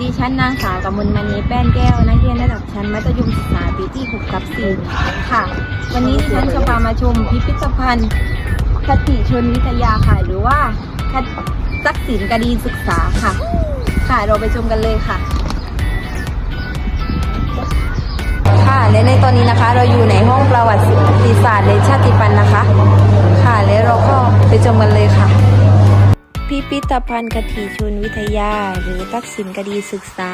ดิฉันนางสาวกมลมณีแป้นแก้ว นักเรียนระดับชั้นมัธยมศึกษาปีที่6กับ4ค่ะ วันนี้ดิฉันจะพามาชมพิพิธภัณฑ์คติชนวิทยาค่ะ หรือว่าคติทรักษิณกดีศึกษาค่ะ ค่ะเราไปชมกันเลยค่ะ ค่ะและในตอนนี้นะคะ เราอยู่ในห้องประวัติศาสตร์และชาติพันธุ์นะคะ ค่ะและเราก็ไปชมกันเลยค่ะ พิพิธภัณฑ์กติชนวิทยา หรือทักษิณกดีศึกษา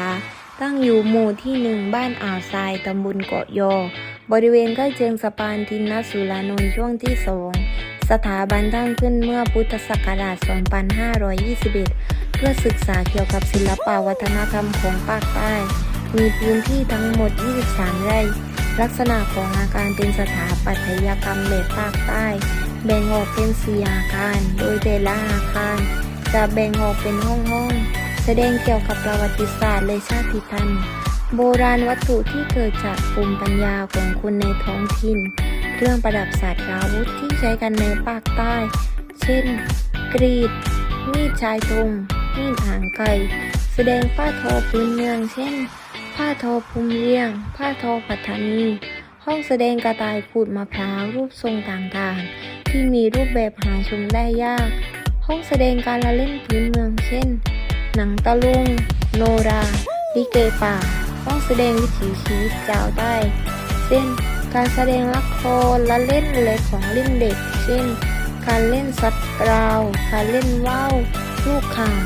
ตั้งอยู่หมู่ที่หนึ่งบ้านอ่าวทรายตำบลเกาะยอ บริเวณใกล้เชิงสะพานทินนสุรานนท์ช่วงที่สองสถาบันตั้งขึ้นเมื่อพุทธศักราช 2521 เพื่อศึกษาเกี่ยวกับศิลปวัฒนธรรมของภาคใต้ มีพื้นที่ทั้งหมด 23 ไร่ ลักษณะของอาคารเป็นสถาปัตยกรรมแบบภาคใต้ แบ่งออกเป็นสี่อาคาร โดยแต่ละอาคาร จะแบ่งออกเป็นห้องห้องแสดงเกี่ยวกับประวัติศาสตร์และชาติพันธุ์ โบราณวัตถุที่เกิดจากภูมิปัญญาของคนในท้องถิ่น เครื่องประดับศาสตราวุธที่ใช้กันในภาคใต้ เช่น กรีด มีดชายธงมีดหางไก่ แสดงผ้าทอพื้นเมือง เช่น ผ้าทอภูมิเรียง ผ้าทอปัตตานี ห้องแสดงกระต่ายขูดมะพร้าวรูปทรงต่างๆ ที่มีรูปแบบหาชมได้ยาก ห้องแสดงการละเล่นพื้นเมืองเช่น หนังตะลุง โนราลิเกป่า ห้องแสดงวิถีชีวิตชาวใต้ เช่น การแสดงละครละเล่นและของเล่นเด็ก เช่น การเล่นสัตว์กราว การเล่นว่าวลูกข่าง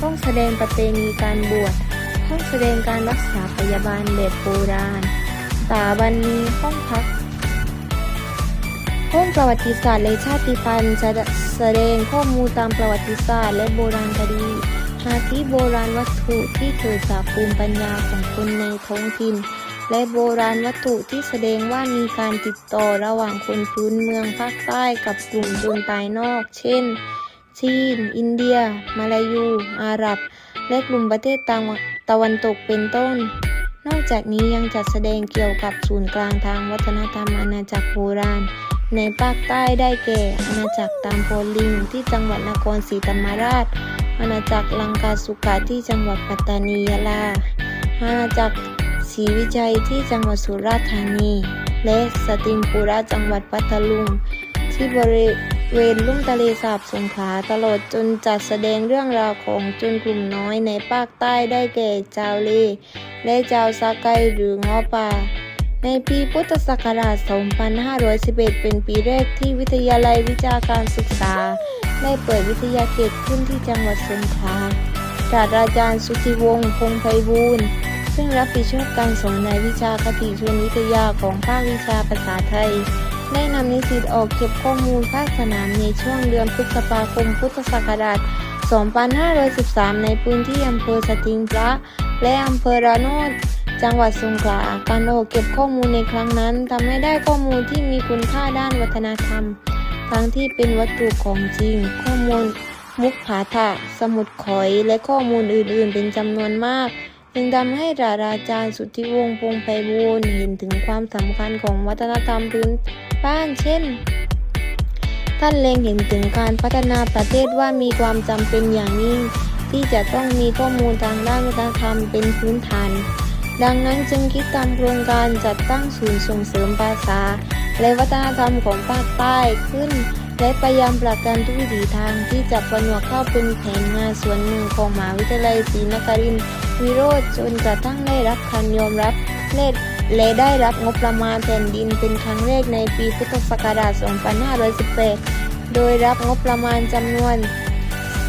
ห้องแสดงประเพณีการบวช ห้องแสดงการรักษาพยาบาลแบบโบราณสถาบันมีห้องพัก ห้องประวัติศาสตร์และชาติพันธุ์จะแสดงข้อมูลตามประวัติศาสตร์และโบราณคดีหาที่โบราณวัตถุที่เกิดจากภูมิปัญญาของคนในท้องถิ่น และโบราณวัตถุที่แสดงว่ามีการติดต่อระหว่างคนพื้นเมืองภาคใต้กับกลุ่มชนภายนอก เช่น จีน อินเดีย มาลายู อาหรับ และกลุ่มประเทศตะวันตะวันตกเป็นต้น นอกจากนี้ยังจัดแสดงเกี่ยวกับศูนย์กลางทางวัฒนธรรมอาณาจักรโบราณ ในภาคใต้ได้แก่ อาณาจักรตามโพลิงที่จังหวัดนครศรีธรรมราช อาณาจักรลังกาสุกะที่จังหวัดปัตตานียะลา อาณาจักรศรีวิจัยที่จังหวัดสุราษฎร์ธานี และสติมปุระจังหวัดพัทลุง ที่บริเวณลุ่มทะเลสาบสงขลาตลอดจนจัดแสดงเรื่องราวของชนกลุ่มน้อยในภาคใต้ได้แก่ชาวเลและชาวซาไกหรือง้อป่า ในปีพุทธศักราช 2511 เป็นปีแรกที่วิทยาลัยวิชาการศึกษา ได้เปิดวิทยาเขตขึ้นที่จังหวัดสงขลาศาสตราจารย์สุธิวงศ์พงไพบูลซึ่งรับผิดชอบการสอนในวิชาคติชนวิทยาของภาควิชาภาษาไทย ได้นำนิสิตออกเก็บข้อมูลภาคสนามในช่วงเดือนพฤษภาคมพุทธศักราช 2513 ในพื้นที่อำเภอสติงพระและอำเภอระโนด จังหวัดสงขลาการออกเก็บข้อมูลในครั้งนั้นทำให้ได้ข้อมูลที่มีคุณค่าด้านวัฒนธรรม ทั้งที่เป็นวัตถุของจริง ข้อมูลมุกผาถะสมุดข่อย และข้อมูลอื่นๆ เป็นจำนวนมากจึงทำให้ศาสตราจารย์สุทธิวงศ์พงไพบูลย์เห็นถึงความสำคัญของวัฒนธรรมพื้นบ้านเช่น ท่านเล็งเห็นถึงการพัฒนาประเทศว่ามีความจำเป็นอย่างยิ่งที่จะต้องมีข้อมูลทางด้านวัฒนธรรมเป็นพื้นฐาน ดังนั้นจึงคิดตามโครงการจัดตั้งศูนย์ส่งเสริมภาษา และวัฒนธรรมของภาคใต้ขึ้น และพยายามผลักดันทุกวิถีทางที่จะผนวกเข้าเป็นแผนงานส่วนหนึ่งของมหาวิทยาลัยศรีนครินทร์วิโรธจนกระทั่งได้รับการยอมรับและและได้รับงบประมาณแผ่นดินเป็นครั้งแรกในปีพุทธศักราช 2518 โดยรับงบประมาณจำนวน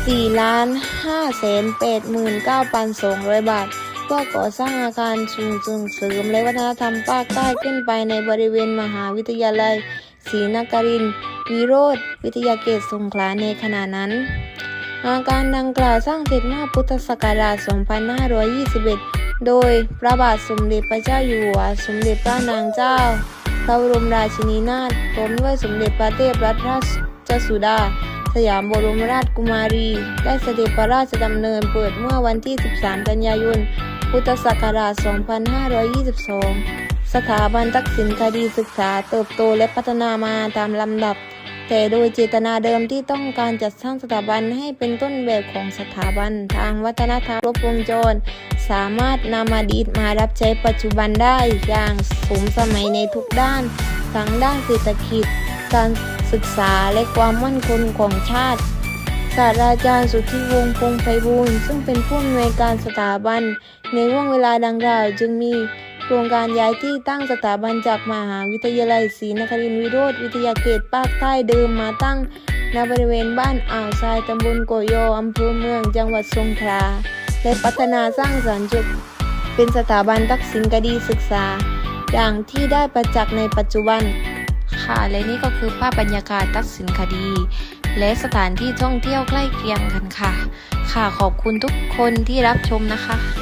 4,589,200 บาท พื่อก่อสร้างอาคารส่งเสริมและวัฒนธรรมภาคใต้ขึ้นไปในบริเวณมหาวิทยาลัยศรีนครินทร์วิโรธวิทยาเขตสงขลาในขณะนั้นอาการดังกล่าวสร้างเสร็จเมื่อพุทธศักราช 2521 โดยพระบาทสมเด็จพระเจ้าอยู่หัว สมเด็จพระนางเจ้า พระบรมราชินีนาถพร้อมด้วยสมเด็จพระเทพรัตนราชสุดา สยามบรมราชกุมารี ได้เสด็จพระราชดำเนินเปิดเมื่อวันที่ 13 กันยายน พุทธศักราช 2522 สถาบันทักษิณคดีศึกษาเติบโตและพัฒนามาตามลำดับ แต่โดยเจตนาเดิมที่ต้องการจัดสร้างสถาบันให้เป็นต้นแบบของสถาบันทางวัฒนธรรมครบวงจร สามารถนำอดีตมารับใช้ปัจจุบันได้อย่างสมสมัยในทุกด้านทั้งด้านเศรษฐกิจ การศึกษาและความมั่นคงของชาติ ศาสตราจารย์สุทธิวงศ์พงไพบูลย์ซึ่งเป็นผู้อำนวยการสถาบัน ในห่วงเวลาดังกล่าวจึงมีโครงการย้ายที่ตั้งสถาบันจากมหาวิทยาลัยศรีนครินทรวิโรธวิทยาเขตภาคใต้เดิมมาตั้งณบริเวณบ้านอ่าวทรายตำบลโกโยอำเภอเมืองจังหวัดสงขลาและพัฒนาสร้างสรรค์จนเป็นสถาบันทักษิณคดีศึกษา อย่างที่ได้ประจักษ์ในปัจจุบันค่ะและนี่ก็คือภาพบรรยากาศตัดสินคดี และสถานที่ท่องเที่ยวใกล้เคียงกันค่ะ ค่ะขอบคุณทุกคนที่รับชมนะคะ